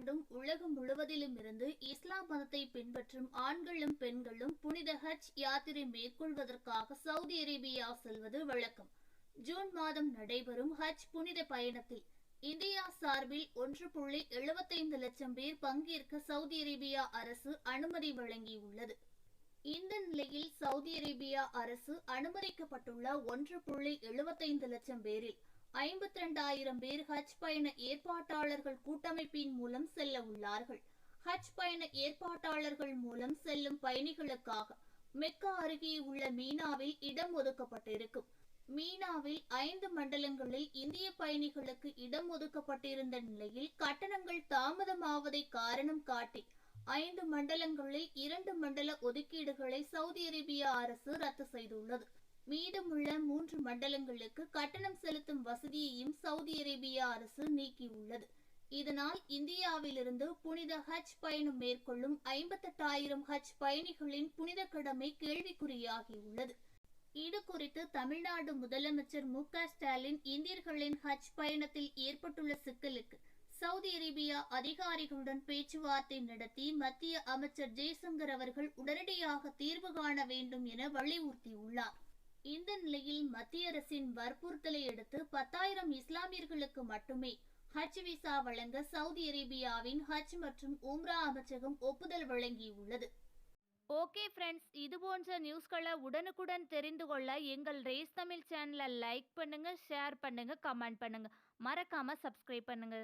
ஆண்டும் உலகம் முழுவதிலும் இருந்து இஸ்லாம் மதத்தை பின்பற்றும் ஆண்களும் பெண்களும் புனித ஹஜ் யாத்திரை மேற்கொள்வதற்காக சவுதி அரேபியா செல்வது வழக்கம். ஜூன் மாதம் நடைபெறும் ஹஜ் புனித பயணத்தில் இந்தியா சார்பில் ஒன்று புள்ளி எழுபத்தைந்து லட்சம் பேர் பங்கேற்க சவுதி அரேபியா அரசு அனுமதி வழங்கியுள்ளது. இந்த நிலையில் சவுதி அரேபியா அரசு அனுமதிக்கப்பட்டுள்ள ஒன்று புள்ளி எழுபத்தைந்து லட்சம் பேரில் ஐம்பத்தி ரெண்டாயிரம் பேர் ஹஜ் பயண ஏற்பாட்டாளர்கள் கூட்டமைப்பின் மூலம் செல்ல உள்ளார்கள். ஹஜ் பயண ஏற்பாட்டாளர்கள் மூலம் செல்லும் பயணிகளுக்காக மெக்கா அருகே உள்ள மீனாவில் இடம் ஒதுக்கப்பட்டிருக்கும். மீனாவில் ஐந்து மண்டலங்களில் இந்திய பயணிகளுக்கு இடம் ஒதுக்கப்பட்டிருந்த நிலையில் கட்டணங்கள் தாமதமாவதை காரணம் காட்டி ஐந்து மண்டலங்களில் இரண்டு மண்டல ஒதுக்கீடுகளை சவுதி அரேபிய அரசு ரத்து செய்துள்ளது. மீதமுள்ள மூன்று மண்டலங்களுக்கு கட்டணம் செலுத்தும் வசதியையும் சவுதி அரேபியா அரசு நீக்கியுள்ளது. இதனால் இந்தியாவிலிருந்து புனித ஹஜ் பயணம் மேற்கொள்ளும் ஐம்பத்தெட்டாயிரம் ஹஜ் பயணிகளின் புனித கடமை கேள்விக்குறியாகியுள்ளது. இது குறித்து தமிழ்நாடு முதலமைச்சர் மு க ஸ்டாலின் இந்தியர்களின் ஹஜ் பயணத்தில் ஏற்பட்டுள்ள சிக்கலுக்கு சவுதி அரேபியா அதிகாரிகளுடன் பேச்சுவார்த்தை நடத்தி மத்திய அமைச்சர் ஜெய்சங்கர் அவர்கள் உடனடியாக தீர்வு காண வேண்டும் என வலியுறுத்தியுள்ளார். இந்த நிலையில் மத்திய அரசின் வற்புறுத்தலை அடுத்து பத்தாயிரம் இஸ்லாமியர்களுக்கு மட்டுமே ஹஜ் விசா வழங்க சவுதி அரேபியாவின் ஹஜ் மற்றும் உம்ரா அமைச்சகம் ஒப்புதல் வழங்கியுள்ளது. ஓகே ஃப்ரெண்ட்ஸ் இது போன்ற நியூஸ்களை உடனுக்குடன் தெரிந்து கொள்ள எங்கள் ரேஸ் தமிழ் சேனலை லைக் பண்ணுங்க ஷேர் பண்ணுங்க கமெண்ட் பண்ணுங்க. மறக்காம சப்ஸ்கிரைப் பண்ணுங்க.